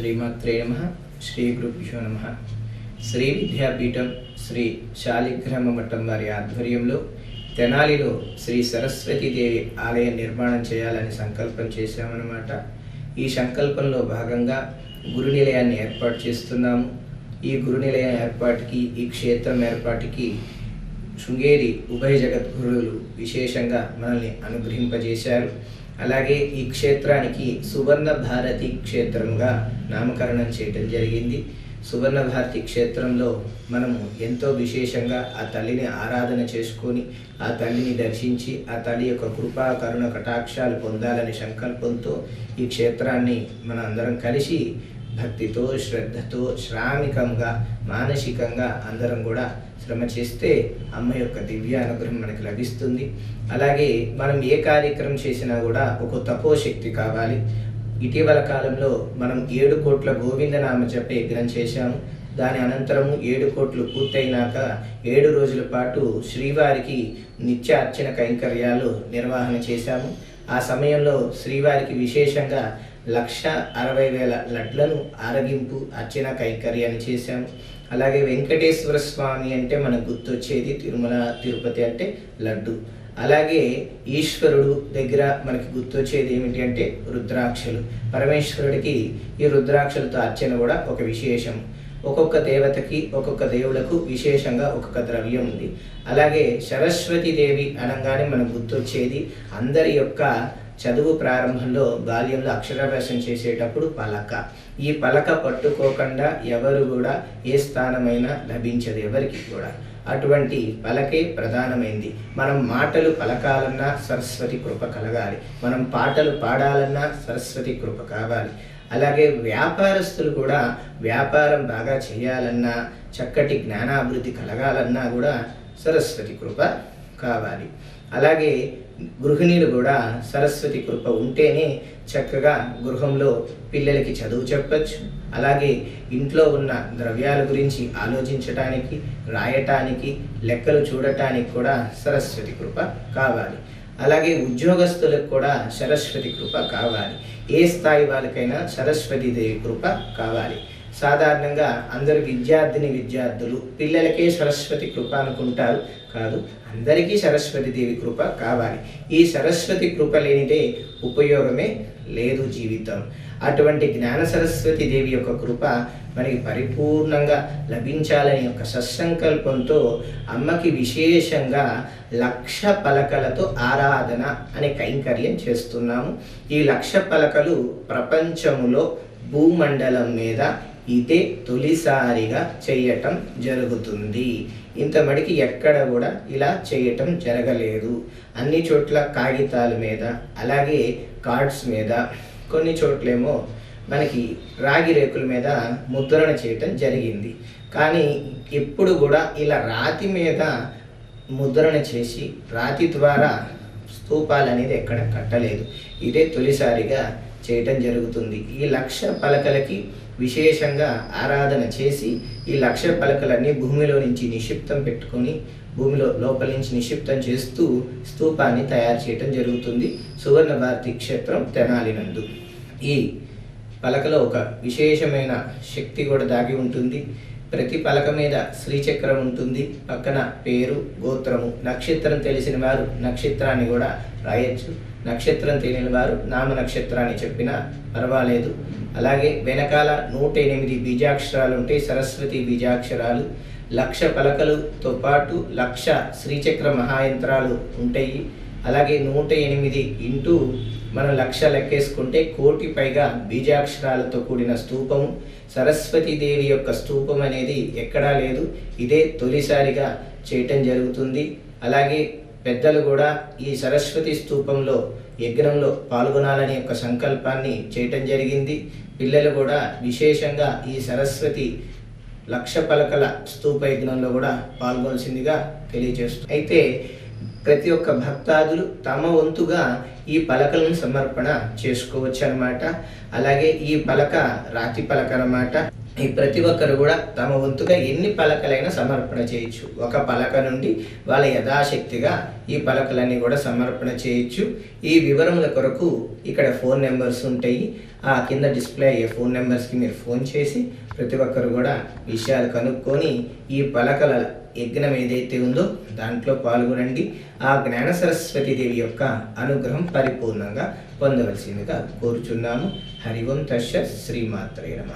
శ్రీమాత్రే నమ శ్రీ గురుభ్యో నమ శ్రీ విద్యాపీఠం శ్రీ శాలిగ్రామ మఠం వారి ఆధ్వర్యంలో తెనాలిలో శ్రీ సరస్వతీదేవి ఆలయ నిర్మాణం చేయాలని సంకల్పం చేశామన్నమాట. ఈ సంకల్పంలో భాగంగా గురు నిలయాన్ని ఏర్పాటు చేస్తున్నాము. ఈ గురు నిలయం ఏర్పాటుకి ఈ క్షేత్రం ఏర్పాటుకి శృంగేరి ఉభయ జగద్గురువులు విశేషంగా మనల్ని అనుగ్రహింపజేశారు. అలాగే ఈ క్షేత్రానికి సువర్ణ భారతి క్షేత్రంగా నామకరణం చేయటం జరిగింది. సువర్ణ భారతి క్షేత్రంలో మనము ఎంతో విశేషంగా ఆ తల్లిని ఆరాధన చేసుకొని ఆ తల్లిని దర్శించి ఆ తల్లి యొక్క కృపా కరుణ కటాక్షాలు పొందాలని సంకల్పంతో ఈ క్షేత్రాన్ని మన అందరం కలిసి భక్తితో శ్రద్ధతో శ్రామికంగా మానసికంగా అందరం కూడా శ్రమ చేస్తే అమ్మ యొక్క దివ్య అనుగ్రహం మనకి లభిస్తుంది. అలాగే మనం ఏ కార్యక్రమం చేసినా కూడా ఒక తపోశక్తి కావాలి. ఇటీవల కాలంలో మనం ఏడు కోట్ల గోవిందనామ చెప్పే యజ్ఞం చేశాము. దాని అనంతరము ఏడు కోట్లు పూర్తయినాక ఏడు రోజుల పాటు శ్రీవారికి నిత్య అర్చన కైంకర్యాలు నిర్వహణ చేశాము. ఆ సమయంలో శ్రీవారికి విశేషంగా లక్ష అరవై వేల లడ్లను ఆరగింపు అర్చన కైంకర్యాన్ని చేశాము. అలాగే వెంకటేశ్వర స్వామి అంటే మనకు గుర్తొచ్చేది తిరుమల తిరుపతి అంటే లడ్డు. అలాగే ఈశ్వరుడు దగ్గర మనకి గుర్తొచ్చేది ఏమిటి అంటే రుద్రాక్షలు. పరమేశ్వరుడికి ఈ రుద్రాక్షలతో అర్చన కూడా ఒక విశేషం. ఒక్కొక్క దేవతకి ఒక్కొక్క దేవులకు విశేషంగా ఒక్కొక్క ద్రవ్యం ఉంది. అలాగే సరస్వతి దేవి అనగానే మనకు గుర్తొచ్చేది అందరి యొక్క చదువు ప్రారంభంలో బాల్యంలో అక్షరాభ్యాసం చేసేటప్పుడు పలక. ఈ పలక పట్టుకోకుండా ఎవరు కూడా ఏ స్థానమైనా లభించదు ఎవరికి కూడా. అటువంటి పలకే ప్రధానమైంది. మనం మాటలు పలకాలన్నా సరస్వతి కృప కలగాలి. మనం పాటలు పాడాలన్నా సరస్వతి కృప కావాలి. అలాగే వ్యాపారస్తులు కూడా వ్యాపారం బాగా చేయాలన్నా చక్కటి జ్ఞానాభివృద్ధి కలగాలన్నా కూడా సరస్వతి కృప కావాలి. అలాగే గృహిణీలు కూడా సరస్వతి కృప ఉంటేనే చక్కగా గృహంలో పిల్లలకి చదువు చెప్పచ్చు. అలాగే ఇంట్లో ఉన్న ద్రవ్యాల గురించి ఆలోచించటానికి రాయటానికి లెక్కలు చూడటానికి కూడా సరస్వతి కృప కావాలి. అలాగే ఉద్యోగస్తులకు కూడా సరస్వతి కృప కావాలి. ఏ స్థాయి వాళ్ళకైనా సరస్వతి దేవి కృప కావాలి. సాధారణంగా అందరు విద్యార్థిని విద్యార్థులు పిల్లలకే సరస్వతి కృప అనుకుంటారు కాదు అందరికీ సరస్వతి దేవి కృప కావాలి. ఈ సరస్వతి కృప లేనిదే ఉపయోగమే లేదు జీవితం. అటువంటి జ్ఞాన సరస్వతి దేవి యొక్క కృప మనకి పరిపూర్ణంగా లభించాలని యొక్క సత్సంకల్పంతో అమ్మకి విశేషంగా లక్ష పలకలతో ఆరాధన అనే కైంకర్యం చేస్తున్నాము. ఈ లక్ష పలకలు ప్రపంచములో భూమండలం మీద ఇదే తొలిసారిగా చేయటం జరుగుతుంది. ఇంతమడికి ఎక్కడ కూడా ఇలా చేయటం జరగలేదు. అన్ని చోట్ల కాగితాల మీద అలాగే కార్డ్స్ మీద కొన్ని చోట్లేమో మనకి రాగి రేకుల మీద ముద్రణ చేయటం జరిగింది. కానీ ఎప్పుడు కూడా ఇలా రాతి మీద ముద్రణ చేసి రాతి ద్వారా స్తూపాలు అనేది ఎక్కడ కట్టలేదు. ఇదే తొలిసారిగా చేయటం జరుగుతుంది. ఈ లక్ష పలకలకి విశేషంగా ఆరాధన చేసి ఈ లక్ష పలకలన్నీ భూమిలో నుంచి నిక్షిప్తం పెట్టుకొని భూమిలో లోపల నుంచి నిక్షిప్తం చేస్తూ స్తూపాన్ని తయారు చేయటం జరుగుతుంది. సువర్ణ భారతి క్షేత్రం తెనాలి నందు ఈ పలకలో ఒక విశేషమైన శక్తి కూడా దాగి ఉంటుంది. ప్రతి పలక మీద శ్రీచక్రం ఉంటుంది. పక్కన పేరు గోత్రము నక్షత్రం తెలిసిన వారు నక్షత్రాన్ని కూడా రాయొచ్చు. నక్షత్రం తెలియని వారు నామ నక్షత్రాన్ని చెప్పినా పర్వాలేదు. అలాగే వెనకాల నూట ఎనిమిది బీజాక్షరాలు ఉంటాయి సరస్వతి బీజాక్షరాలు లక్ష పలకలతో పాటు లక్ష శ్రీచక్ర మహాయంత్రాలు ఉంటాయి. అలాగే నూట ఎనిమిది ఇంటూ మనం లక్ష లెక్కేసుకుంటే కోటి పైగా బీజాక్షరాలతో కూడిన స్తూపము సరస్వతీదేవి యొక్క స్తూపం అనేది ఎక్కడా లేదు. ఇదే తొలిసారిగా చేయటం జరుగుతుంది. అలాగే పెద్దలు కూడా ఈ సరస్వతి స్తూపంలో యజ్ఞంలో పాల్గొనాలని యొక్క సంకల్పాన్ని చేయటం జరిగింది. పిల్లలు కూడా విశేషంగా ఈ సరస్వతి లక్ష పలకల స్తూప యజ్ఞంలో కూడా పాల్గొనాల్సిందిగా తెలియజేస్తూ అయితే ప్రతి ఒక్క భక్తాదులు తమ వంతుగా ఈ పలకలను సమర్పణ చేసుకోవచ్చు అనమాట అలాగే ఈ పలక రాతి పలక అనమాట ఈ ప్రతి ఒక్కరు కూడా తమ వంతుగా ఎన్ని పలకలైనా సమర్పణ చేయొచ్చు. ఒక పలక నుండి వాళ్ళ యథాశక్తిగా ఈ పలకలన్నీ కూడా సమర్పణ చేయొచ్చు. ఈ వివరముల కొరకు ఇక్కడ ఫోన్ నెంబర్స్ ఉంటాయి. ఆ కింద డిస్ప్లే అయ్యే ఫోన్ నెంబర్స్కి మీరు ఫోన్ చేసి ప్రతి ఒక్కరు కూడా విషయాలు కనుక్కొని ఈ పలకల యజ్ఞం ఏదైతే ఉందో దాంట్లో పాల్గొనండి. ఆ జ్ఞాన సరస్వతి దేవి యొక్క అనుగ్రహం పరిపూర్ణంగా పొందవలసిందిగా కోరుచున్నాము. హరి ఓం తస్య శ్రీమాత్రే నమ.